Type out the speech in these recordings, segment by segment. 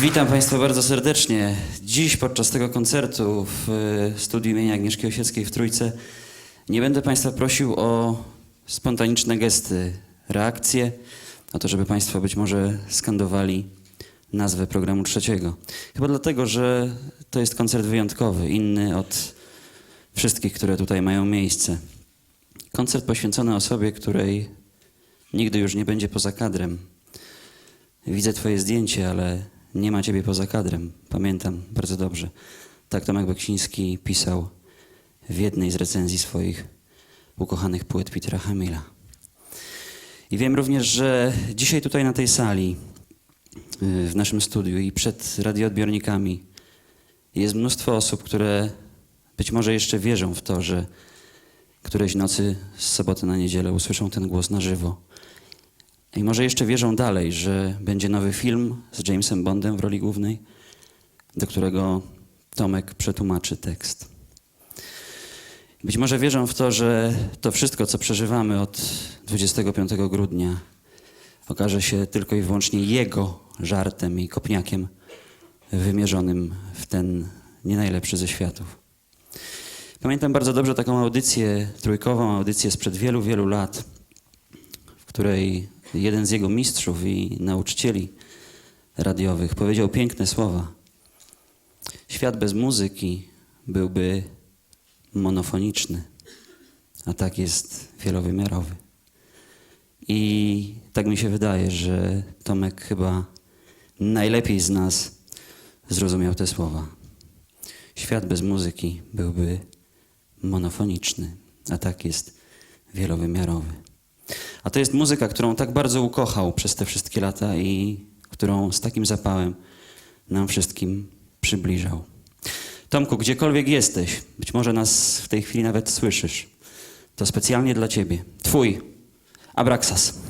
Witam Państwa bardzo serdecznie. Dziś podczas tego koncertu w e, studiu imienia Agnieszki Osieckiej w Trójce nie będę Państwa prosił o spontaniczne gesty, reakcje, o to, żeby Państwo być może skandowali nazwę programu trzeciego. Chyba dlatego, że to jest koncert wyjątkowy, inny od wszystkich, które tutaj mają miejsce. Koncert poświęcony osobie, której nigdy już nie będzie poza kadrem. Widzę twoje zdjęcie, ale nie ma ciebie poza kadrem. Pamiętam bardzo dobrze. Tak Tomek Beksiński pisał w jednej z recenzji swoich ukochanych płyt Petera Hamila. I wiem również, że dzisiaj tutaj na tej sali, y, w naszym studiu i przed radioodbiornikami jest mnóstwo osób, które być może jeszcze wierzą w to, że którejś nocy z soboty na niedzielę usłyszą ten głos na żywo. I może jeszcze wierzą dalej, że będzie nowy film z Jamesem Bondem w roli głównej, do którego Tomek przetłumaczy tekst. Być może wierzą w to, że to wszystko, co przeżywamy od 25 grudnia, okaże się tylko i wyłącznie jego żartem i kopniakiem wymierzonym w ten nie najlepszy ze światów. Pamiętam bardzo dobrze taką audycję trójkową, audycję sprzed wielu, wielu lat, w której jeden z jego mistrzów i nauczycieli radiowych powiedział piękne słowa. Świat bez muzyki byłby monofoniczny, a tak jest wielowymiarowy. I tak mi się wydaje, że Tomek chyba najlepiej z nas zrozumiał te słowa. Świat bez muzyki byłby monofoniczny, a tak jest wielowymiarowy. A to jest muzyka, którą tak bardzo ukochał przez te wszystkie lata i którą z takim zapałem nam wszystkim przybliżał. Tomku, gdziekolwiek jesteś, być może nas w tej chwili nawet słyszysz, to specjalnie dla Ciebie, Twój Abraxas.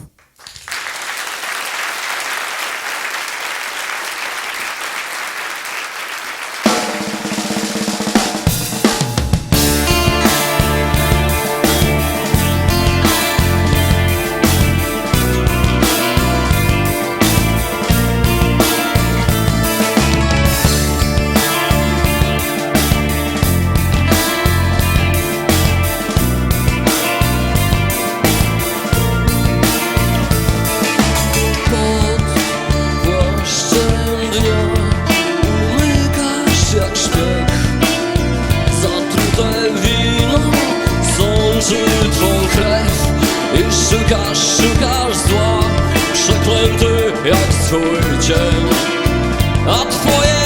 Szukasz, szukasz zła Przeklęty jak swój dzień. A twoje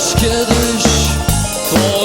Choć kiedyś to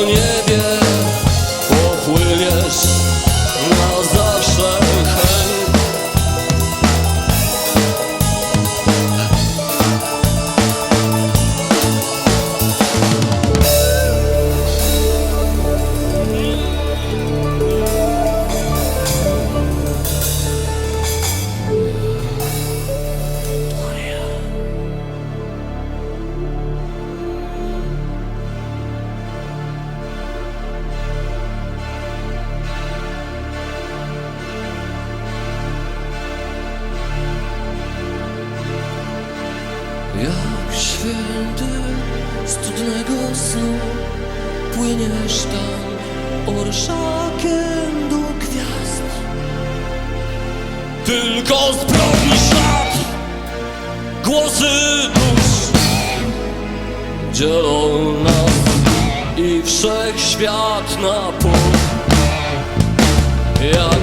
Jak święty z cudnego snu Płyniesz tam orszakiem do gwiazd. Tylko zbrodni ślad Głosy dusz Dzielą nas i wszechświat na pół. Jak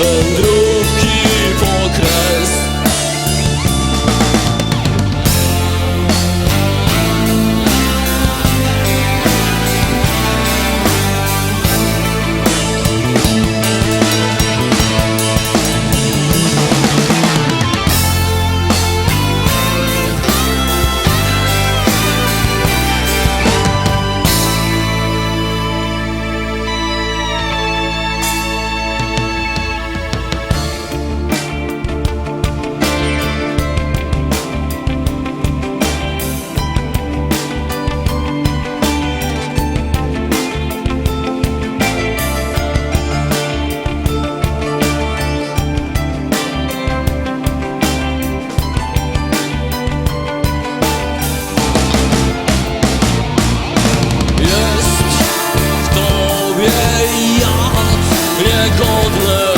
wędrówki gold look.